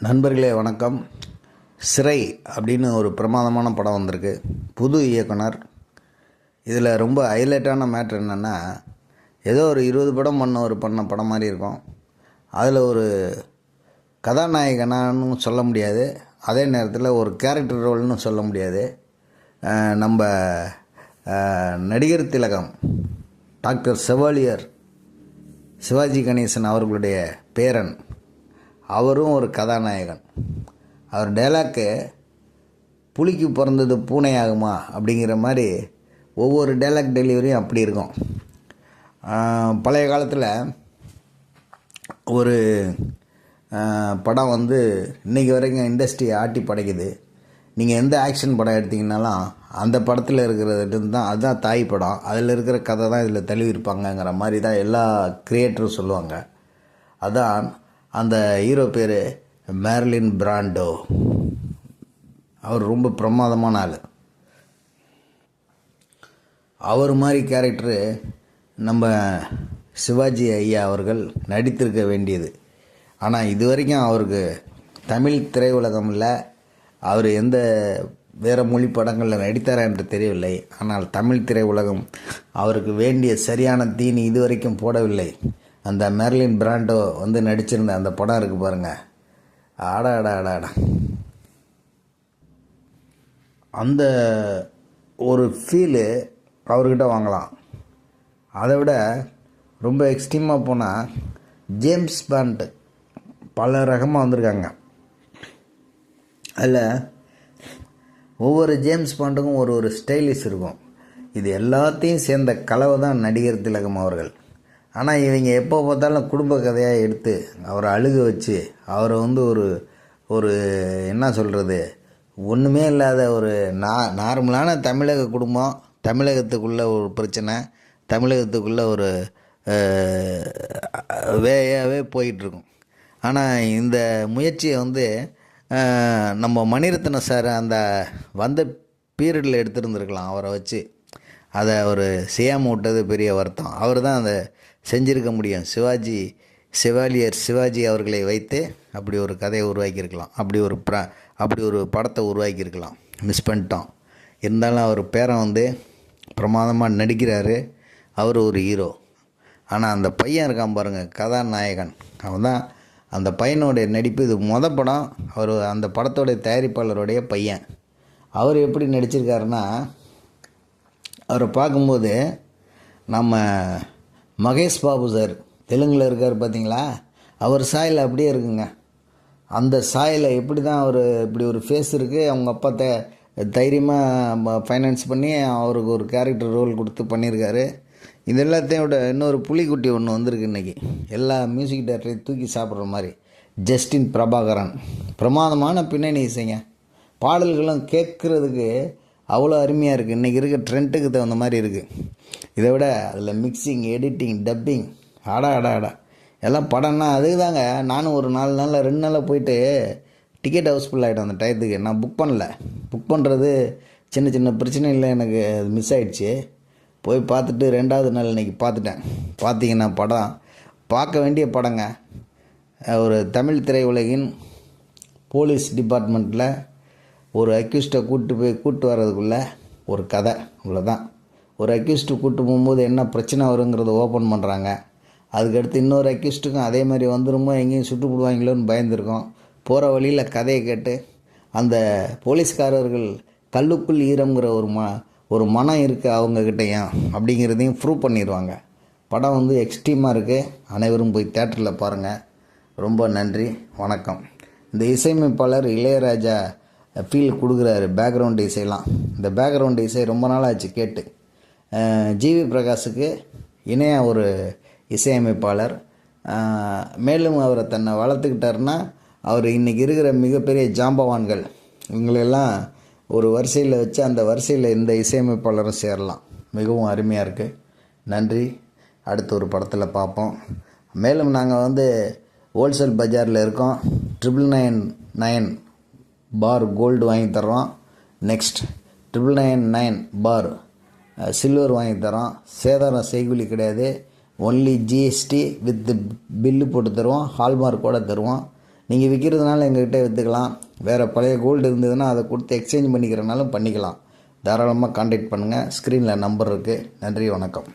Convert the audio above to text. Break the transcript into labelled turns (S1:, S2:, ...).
S1: நண்பர்களே வணக்கம். சிறை அப்படின்னு ஒரு பிரமாதமான படம் வந்திருக்கு. புது இயக்குனர். இதில் ரொம்ப ஹைலைட்டான மேட்ரு என்னென்னா ஏதோ ஒரு இருபது படம் பண்ண ஒரு பண்ண படம் மாதிரி இருக்கும். அதில் ஒரு கதாநாயகனான்னு சொல்ல முடியாது. அதே நேரத்தில் ஒரு கேரக்டர் ரோல்னு சொல்ல முடியாது. நம்ம நடிகர் திலகம் டாக்டர் செவாலியர் சிவாஜி கணேசன் அவர்களுடைய பேரன். அவரும் ஒரு கதாநாயகன். அவர் டைலாக்கு புலிக்கு பிறந்தது பூனை ஆகுமா அப்படிங்கிற மாதிரி ஒவ்வொரு டைலாக் டெலிவரியும் அப்படி இருக்கும். பழைய காலத்தில் ஒரு படம் வந்து இன்றைக்கி வரைக்கும் இண்டஸ்ட்ரி ஆட்டி படைக்குது. நீங்கள் எந்த ஆக்ஷன் படம் எடுத்திங்கனாலும் அந்த படத்தில் இருக்கிறது தான் அதுதான் தாய் படம். அதில் இருக்கிற கதை தான் இதில் தெளிவிருப்பாங்கங்கிற மாதிரி தான் எல்லா க்ரியேட்டரும் சொல்லுவாங்க. அதான் அந்த ஹீரோ பேர் மேர்லின் பிராண்டோ அவர் ரொம்ப பிரமாதமான ஆள். அவர் மாதிரி கேரக்டரு நம்ம சிவாஜி ஐயா அவர்கள் நடித்திருக்க வேண்டியது. ஆனால் இது வரைக்கும் அவருக்கு தமிழ் திரையுலகமில் அவர் எந்த வேறு மொழி படங்களில் நடித்தாரா என்று தெரியவில்லை. ஆனால் தமிழ் திரையுலகம் அவருக்கு வேண்டிய சரியான தீனி இதுவரைக்கும் போடவில்லை. அந்த மெர்லின் பிராண்டோ வந்து நடிச்சிருந்த அந்த படம் இருக்குது பாருங்கள் ஆடா ஆடா ஆடா ஆடா. அந்த ஒரு ஃபீலு அவர்கிட்ட வாங்கலாம். அதை விட ரொம்ப எக்ஸ்ட்ரீமாக போனால் ஜேம்ஸ் பேண்ட் பல ரகமாக வந்திருக்காங்க. அதில் ஒவ்வொரு ஜேம்ஸ் பாண்டுக்கும் ஒரு ஒரு ஸ்டைலிஷ் இருக்கும். இது எல்லாத்தையும் சேர்ந்த கலவை தான் நடிகர் திலகம் அவர்கள். ஆனால் இவங்க எப்போ பார்த்தாலும் குடும்ப கதையாக எடுத்து அவரை அழுக வச்சு அவரை வந்து ஒரு ஒரு என்ன சொல்கிறது ஒன்றுமே இல்லாத ஒரு நா நார்மலான தமிழக குடும்பம் தமிழகத்துக்குள்ளே ஒரு பிரச்சனை தமிழகத்துக்குள்ளே ஒரு வேயாகவே போயிட்டுருக்கும். ஆனால் இந்த முயற்சியை வந்து நம்ம மணிரத்ன சார் அந்த வந்த பீரியடில் எடுத்துருந்துருக்கலாம் அவரை வச்சு. அதை அவர் செய்யாமல் விட்டது பெரிய வருத்தம். அவர் தான் அதை செஞ்சிருக்க முடியும். சிவாஜி சிவாலியர் சிவாஜி அவர்களை வைத்து அப்படி ஒரு கதையை உருவாக்கியிருக்கலாம். அப்படி ஒரு ப்ர அப்படி ஒரு படத்தை உருவாக்கியிருக்கலாம். மிஸ் பண்ணிட்டோம். இருந்தாலும் அவர் பேரன் வந்து பிரமாதமாக நடிக்கிறாரு. அவர் ஒரு ஹீரோ ஆனால் அந்த பையன் இருக்கான் பாருங்கள் கதாநாயகன். அவன் தான் அந்த பையனுடைய நடிப்பு. இது மொத படம். அவர் அந்த படத்தோடைய தயாரிப்பாளருடைய பையன். அவர் எப்படி நடிச்சிருக்காருன்னா அவரை பார்க்கும்போது நம்ம மகேஷ் பாபு சார் தெலுங்கில் இருக்கார் பார்த்தீங்களா அவர் சாயில் அப்படியே இருக்குங்க. அந்த சாயில் எப்படி தான் அவர் இப்படி ஒரு ஃபேஸ் இருக்குது அவங்க அப்பா த தைரியமாக ஃபைனான்ஸ் பண்ணி அவருக்கு ஒரு கேரக்டர் ரோல் கொடுத்து பண்ணியிருக்காரு இது எல்லாத்தையும் விட இன்னொரு புலிக்குட்டி ஒன்று வந்திருக்கு இன்றைக்கி எல்லா மியூசிக் டேரக்டரையும் தூக்கி சாப்பிட்ற மாதிரி. ஜஸ்டின் பிரபாகரன். பிரமாதமான பின்னணி இசைங்க. பாடல்களும் கேட்குறதுக்கு அவ்வளோ அருமையாக இருக்குது இன்றைக்கி இருக்க ட்ரெண்டுக்கு தகுந்த மாதிரி இருக்குது இதை விட அதில் மிக்சிங் எடிட்டிங் டப்பிங் ஆடா ஆடா ஆடா எல்லாம் படம்னா அதுக்கு தாங்க நானும் ஒரு நாலு நாளில் ரெண்டு நாளில் போயிட்டு டிக்கெட் ஹவுஸ்ஃபுல் ஆகிடும் அந்த டயத்துக்கு. நான் புக் பண்ணல. புக் பண்ணுறது சின்ன சின்ன பிரச்சனை இல்லை. எனக்கு அது மிஸ் ஆகிடுச்சு போய் பார்த்துட்டு ரெண்டாவது நாள் இன்றைக்கி பார்த்துட்டேன். பார்த்தீங்கன்னா படம். பார்க்க வேண்டிய படங்க. ஒரு தமிழ் திரையுலகின் போலீஸ் டிபார்ட்மெண்ட்டில் ஒரு அக்யூஸ்ட்டை கூப்பிட்டு போய் கூப்பிட்டு வர்றதுக்குள்ளே ஒரு கதை இவ்வளோதான் ஒரு அக்யூஸ்ட்டு கூப்பிட்டு போகும்போது என்ன பிரச்சனை வருங்கிறத ஓப்பன் பண்ணுறாங்க அதுக்கடுத்து இன்னொரு அக்யூஸ்ட்டுக்கும் அதே மாதிரி வந்துருமோ எங்கேயும் சுட்டு போடுவாங்களோன்னு பயந்துருக்கோம். போகிற வழியில் கதையை கேட்டு அந்த போலீஸ்காரர்கள் கல்லுக்குள் ஈரம்ங்கிற ஒரு ம ஒரு மனம் இருக்குது அவங்கக்கிட்டையும் அப்படிங்கிறதையும் ப்ரூவ் பண்ணிடுவாங்க. படம் வந்து எக்ஸ்ட்ரீமாக இருக்குது அனைவரும் போய் தேட்டரில் பாருங்கள் ரொம்ப நன்றி வணக்கம். இந்த இசையமைப்பாளர் இளையராஜா ஃபீல் கொடுக்குறாரு பேக்ரவுண்ட் இசையெல்லாம் இந்த பேக்ரவுண்ட் இசை ரொம்ப நாள் ஆச்சு கேட்டு ஜிவி பிரகாஷுக்கு இணையாக ஒரு இசையமைப்பாளர் மேலும் அவரை தன்னை வளர்த்துக்கிட்டாருன்னா அவர் இன்றைக்கி இருக்கிற மிகப்பெரிய ஜாம்பவான்கள். இவங்களெல்லாம் ஒரு வரிசையில் வச்சு அந்த வரிசையில் இந்த இசையமைப்பாளரும் சேரலாம். மிகவும் அருமையாக இருக்குது நன்றி. அடுத்த ஒரு படத்தில் பார்ப்போம். மேலும் நாங்கள் வந்து ஹோல்சேல் பஜாரில் இருக்கோம். Triple nine nine bar gold வாங்கி தர்றோம் next triple nine nine bar. Silver வாங்கி தரோம் சேதாரம் செய்கூலி கிடையாது. ஒன்லி ஜிஎஸ்டி வித் பில்லு போட்டு தருவோம் ஹால்மார்க் கூட தருவோம் நீங்கள் விற்கிறதுனால எங்கள்கிட்ட விற்றுக்கலாம் வேறு பழைய கோல்டு இருந்ததுன்னா அதை கொடுத்து எக்ஸ்சேஞ்ச் பண்ணிக்கிறனாலும் பண்ணிக்கலாம். தாராளமாக காண்டாக்ட் பண்ணுங்கள் ஸ்க்ரீனில் நம்பர் இருக்குது நன்றி வணக்கம்.